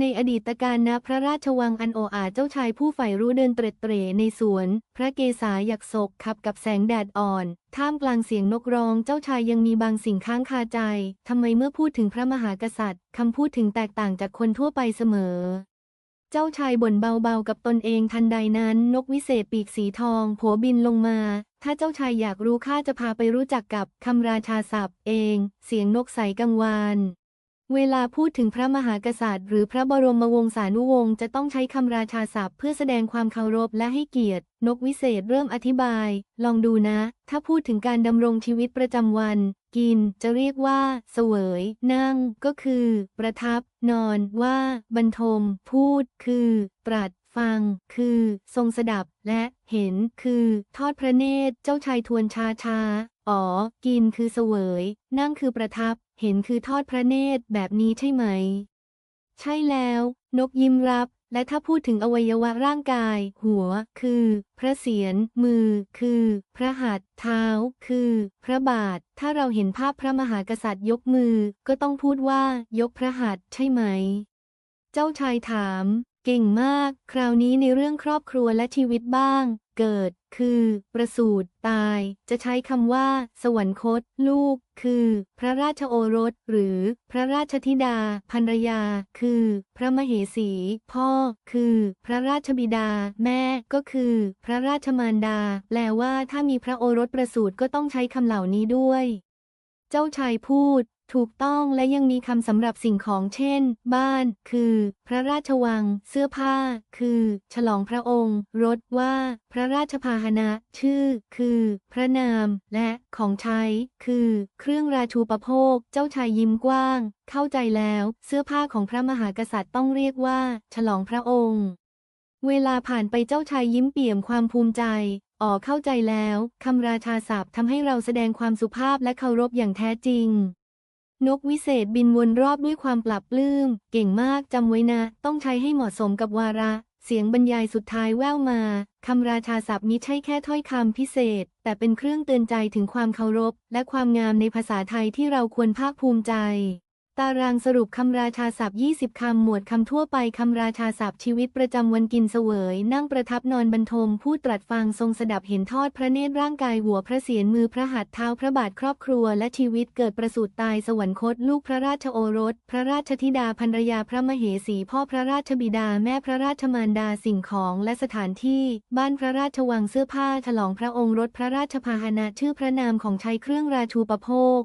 ในอดีตการณพระราชวังอันโออาเจ้าชายผู้ใฝ่รู้เดินเตร็ดเตร่ในสวน พระเกศาหยักศกขับกับแสงแดดอ่อน ท่ามกลางเสียงนกร้องเจ้าชายยังมีบางสิ่งค้างคาใจ ทำไมเมื่อพูดถึงพระมหากษัตริย์คำพูดถึงแตกต่างจากคนทั่วไปเสมอ เจ้าชายบ่นเบาๆกับตนเองทันใดนั้นนกวิเศษปีกสีทองโผบินลงมา ถ้าเจ้าชายอยากรู้ข้าจะพาไปรู้จักกับคำราชาศัพท์ เอง เสียงนกใสกังวาน เวลาพูดถึงพระมหากษัตริย์ หรือพระบรมวงศานุวงศ์จะต้องใช้คำราชาศัพท์เพื่อแสดงความเคารพและให้เกียรติ นกวิเศษเริ่มอธิบาย ลองดูนะ ถ้าพูดถึงการดำรงชีวิตประจำวัน กิน จะเรียกว่า เสวย นั่ง ก็คือ ประทับ นอน ว่า บรรทม พูด คือ ตรัสฟัง คือ ทรงสดับ และเห็น คือ ทอดพระเนตร เจ้าชายทวนชาชา อ๋อ กินคือเสวย นั่งคือประทับ เห็นคือทอดพระเนตรแบบนี้ใช่ไหม ใช่แล้ว นกยิ้มรับ และถ้าพูดถึงอวัยวะร่างกาย หัว คือ พระเศียร มือ คือ พระหัตถ์เท้า คือ พระบาท ถ้าเราเห็นภาพพระมหากษัตริย์ยกมือ ก็ต้องพูดว่า ยกพระหัตถ์ใช่ไหม เจ้าชายถาม เก่งมาก คราวนี้ในเรื่องครอบครัวและชีวิตบ้าง เกิด คือ ประสูติตาย จะใช้คำว่า สวรรคต ลูก คือ พระราชโอรส หรือ พระราชธิดาภรรยา คือ พระมเหสี พ่อ คือ พระราชบิดา แม่ ก็คือ พระราชมารดา แปลว่าถ้ามีพระโอรสประสูติก็ต้องใช้คำเหล่านี้ด้วย เจ้าชายพูด ถูกต้องและยังมีคำสำหรับสิ่งของเช่น บ้าน คือ พระราชวัง เสื้อผ้า คือ ฉลองพระองค์ รถว่า พระราชพาหนะ ชื่อ คือ พระนาม และของใช้ คือ เครื่องราชูปโภค เจ้าชายยิ้มกว้าง เข้าใจแล้ว เสื้อผ้าของพระมหากษัตริย์ต้องเรียกว่า ฉลองพระองค์ เวลาผ่านไปเจ้าชายยิ้มเปี่ยมความภูมิใจอ๋อเข้าใจแล้วคำราชาศัพท์ทำให้เราแสดงความสุภาพและเคารพอย่างแท้จริง นกวิเศษบินวนรอบด้วยความปรับปลื้ม เก่งมากจำไว้นะ ต้องใช้ให้เหมาะสมกับวาระ เสียงบรรยายสุดท้ายแว่วมาคำราชาศัพท์มิใช่แค่ถ้อยคำพิเศษ แต่เป็นเครื่องเตือนใจถึงความเคารพ และความงามในภาษาไทยที่เราควรภาคภูมิใจ ตารางสรุปคำราชาศัพท์ 20 คำ หมวดคำทั่วไป คำราชาศัพท์ชีวิตประจำวันกินเสวย นั่งประทับนอนบรรทมพูดตรัสฟังทรงสดับเห็นทอดพระเนตรร่างกายหัวพระเศียรมือพระหัตถ์เท้าพระบาทครอบครัว และชีวิตเกิดประสูติตายสวรรคต ลูกพระราชโอรส พระราชธิดาภรรยาพระมเหสี พ่อพระราชบิดาแม่พระราชมารดาสิ่งของและสถานที่ บ้านพระราชวังเสื้อผ้า ฉลองพระองค์รถพระราชพาหนะชื่อพระนามของใช้เครื่องราชูปโภค